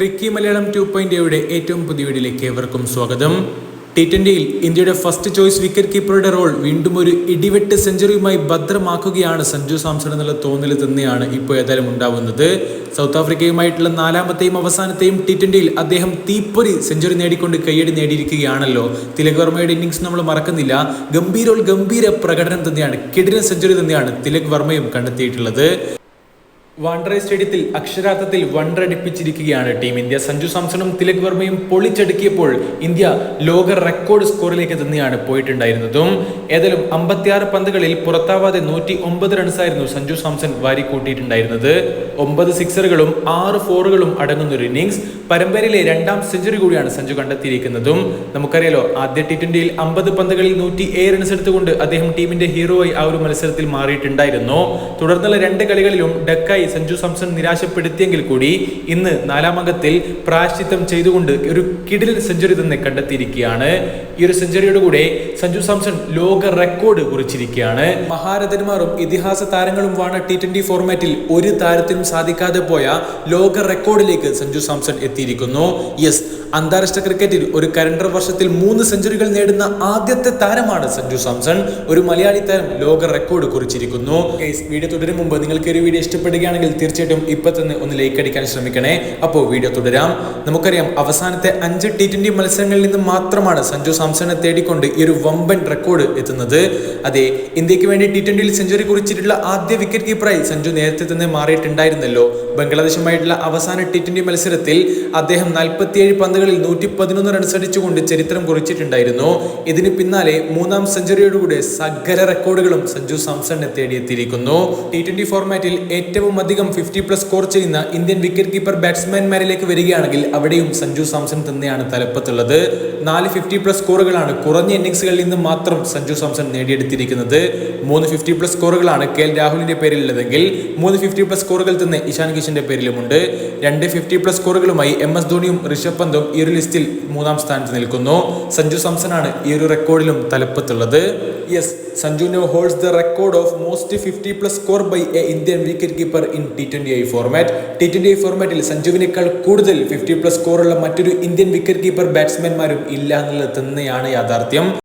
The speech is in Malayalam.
ക്രിക്കി മലയാളം ടു പോയിന്റ് എയുടെ ഏറ്റവും പുതിയ വീഡിയോയിലേക്ക് ഏവർക്കും സ്വാഗതം. ടി ട്വന്റിയിൽ ഇന്ത്യയുടെ ഫസ്റ്റ് ചോയ്സ് വിക്കറ്റ് കീപ്പറുടെ റോൾ വീണ്ടും ഒരു ഇടിവെട്ട് സെഞ്ചുറിയുമായി ഭദ്രമാക്കുകയാണ് സഞ്ജു സാംസൺ എന്നുള്ള തോന്നൽ തന്നെയാണ് ഇപ്പോൾ ഏതായാലും ഉണ്ടാവുന്നത്. സൗത്ത് ആഫ്രിക്കയുമായിട്ടുള്ള നാലാമത്തെയും അവസാനത്തെയും ടി ട്വന്റിയിൽ അദ്ദേഹം തീപ്പൊരി സെഞ്ചുറി നേടിക്കൊണ്ട് കയ്യടി നേടിയിരിക്കുകയാണല്ലോ. തിലക് വർമ്മയുടെ ഇന്നിങ്സ് നമ്മൾ മറക്കുന്നില്ല. ഗംഭീരോൾ ഗംഭീര പ്രകടനം തന്നെയാണ് കിടിലൻ സെഞ്ചുറി തന്നെയാണ് തിലക് വർമ്മയും കണ്ടെത്തിയിട്ടുള്ളത്. വാണ്ടറെ സ്റ്റേഡിയത്തിൽ അക്ഷരാർത്ഥത്തിൽ വണ്ടടിപ്പിച്ചിരിക്കുകയാണ് ടീം ഇന്ത്യ. സഞ്ജു സാംസണും തിലക് വർമ്മയും പൊളിച്ചടുക്കിയപ്പോൾ ഇന്ത്യ ലോക റെക്കോർഡ് സ്കോറിലേക്ക് തന്നെയാണ് പോയിട്ടുണ്ടായിരുന്നതും. ഏതായാലും അമ്പത്തിയാറ് പന്തുകളിൽ പുറത്താവാതെ നൂറ്റി ഒമ്പത് റൺസായിരുന്നു സഞ്ജു സാംസൺ വാരി കൂട്ടിയിട്ടുണ്ടായിരുന്നത് ഒമ്പത് സിക്സറുകളും ആറ് ഫോറുകളും അടങ്ങുന്ന ഒരു ഇന്നിങ്സ് പരമ്പരയിലെ രണ്ടാം സെഞ്ചുറി കൂടിയാണ് സഞ്ജു കണ്ടെത്തിയിരിക്കുന്നതും. നമുക്കറിയാലോ ആദ്യ ടി ട്വന്റിയിൽ അമ്പത് പന്തുകളിൽ നൂറ്റി ഏഴ് റൺസ് എടുത്തുകൊണ്ട് അദ്ദേഹം ടീമിന്റെ ഹീറോയായി ആ ഒരു മത്സരത്തിൽ മാറിയിട്ടുണ്ടായിരുന്നു. തുടർന്നുള്ള രണ്ട് കളികളിലും ഡക്കായി സഞ്ജു സാംസൺ നിരാശപ്പെടുത്തിയെങ്കിൽ കൂടി ഇന്ന് നാലാം അംഗത്തിൽ ചെയ്തുകൊണ്ട് ഒരു കിടിൽ സെഞ്ചുറി തന്നെ കണ്ടെത്തിയിരിക്കുകയാണ്. ഈ ഒരു സെഞ്ചുറിയോട് കൂടെ സഞ്ജു സാംസൺ ലോക റെക്കോർഡ് കുറിച്ചിരിക്കുകയാണ്. മഹാരഥന്മാരും ഇതിഹാസ താരങ്ങളും വാണ ടി ട്വന്റി ഫോർമാറ്റിൽ ഒരു താരത്തിനും സാധിക്കാതെ പോയ ലോക റെക്കോർഡിലേക്ക് സഞ്ജു സാംസൺ എത്തിയിരിക്കുന്നു. യെസ് അന്താരാഷ്ട്ര ക്രിക്കറ്റിൽ ഒരു കലണ്ടർ വർഷത്തിൽ മൂന്ന് സെഞ്ചുറികൾ നേടുന്ന ആദ്യത്തെ താരമാണ് സഞ്ജു സാംസൺ. ഒരു മലയാളി താരം ലോക റെക്കോർഡ് കുറിച്ചിരിക്കുന്നു. വീഡിയോ തുടരും മുമ്പ് നിങ്ങൾക്ക് ഒരു വീഡിയോ ഇഷ്ടപ്പെടുകയാണെങ്കിൽ തീർച്ചയായിട്ടും ഇപ്പൊ തന്നെ ഒന്ന് ലൈക്ക് അടിക്കാൻ ശ്രമിക്കണേ. അപ്പോൾ വീഡിയോ തുടരാം. നമുക്കറിയാം അവസാനത്തെ അഞ്ച് ടി ട്വന്റി മത്സരങ്ങളിൽ നിന്ന് മാത്രമാണ് സഞ്ജു സാംസണെ തേടിക്കൊണ്ട് ഈ ഒരു വമ്പൻ റെക്കോർഡ് എത്തുന്നത്. അതെ ഇന്ത്യയ്ക്ക് വേണ്ടി ടി ട്വന്റിയിൽ സെഞ്ചുറി കുറിച്ചിട്ടുള്ള ആദ്യ വിക്കറ്റ് കീപ്പറായി സഞ്ജു നേരത്തെ തന്നെ മാറിയിട്ടുണ്ടായിരുന്നല്ലോ. ബംഗ്ലാദേശുമായിട്ടുള്ള അവസാന ടി ട്വന്റി മത്സരത്തിൽ അദ്ദേഹം നാൽപ്പത്തിയേഴ് പന്തുകളിൽ നൂറ്റി പതിനൊന്ന് റൺസ് അടിച്ചുകൊണ്ട് ചരിത്രം കുറിച്ചിട്ടുണ്ടായിരുന്നു. ഇതിന് പിന്നാലെ മൂന്നാം സെഞ്ചുറിയോടുകൂടെ സകല റെക്കോർഡുകളും സഞ്ജു സാംസണിനെ തേടിയെത്തിയിരിക്കുന്നു. ടി ട്വന്റി ഫോർമാറ്റിൽ ഏറ്റവും അധികം ഫിഫ്റ്റി പ്ലസ് സ്കോർ ചെയ്യുന്ന ഇന്ത്യൻ വിക്കറ്റ് കീപ്പർ ബാറ്റ്സ്മാൻമാരിലേക്ക് വരികയാണെങ്കിൽ അവിടെയും സഞ്ജു സാംസൺ തന്നെയാണ് തലപ്പത്തുള്ളത്. നാല് ഫിഫ്റ്റി പ്ലസ് സ്കോറുകളാണ് കുറഞ്ഞ ഇന്നിംഗ്സുകളിൽ നിന്ന് മാത്രം സഞ്ജു സാംസൺ നേടിയെടുത്തിരിക്കുന്നത്. മൂന്ന് ഫിഫ്റ്റി പ്ലസ് സ്കോറുകളാണ് കെ എൽ രാഹുലിന്റെ പേരിലുള്ളതെങ്കിൽ മൂന്ന് ഫിഫ്റ്റി പ്ലസ് സ്കോറുകൾ തന്നെ ഇഷാൻ കിഷന്റെ പേരിലുമുണ്ട്. രണ്ട് ഫിഫ്റ്റി പ്ലസ് സ്കോറുകളുമായി എം എസ് ധോണിയും ഋഷഭ് പന്തും ഈ ഒരു ലിസ്റ്റിൽ മൂന്നാം സ്ഥാനത്ത് നിൽക്കുന്നു. സഞ്ജു സാംസണാണ് ഈ ഒരു റെക്കോർഡിലും തലപ്പത്തുള്ളത്. Yes Sanju no holds the record of most fifty plus score by a Indian wicket keeper in T twenty I format T twenty I ഫോർമാറ്റിൽ സഞ്ജുവിനേക്കാൾ കൂടുതൽ ഫിഫ്റ്റി പ്ലസ് സ്കോറുള്ള മറ്റൊരു ഇന്ത്യൻ വിക്കറ്റ് കീപ്പർ ബാറ്റ്സ്മാൻമാരും ഇല്ല എന്നുള്ളത് തന്നെയാണ് യാഥാർത്ഥ്യം.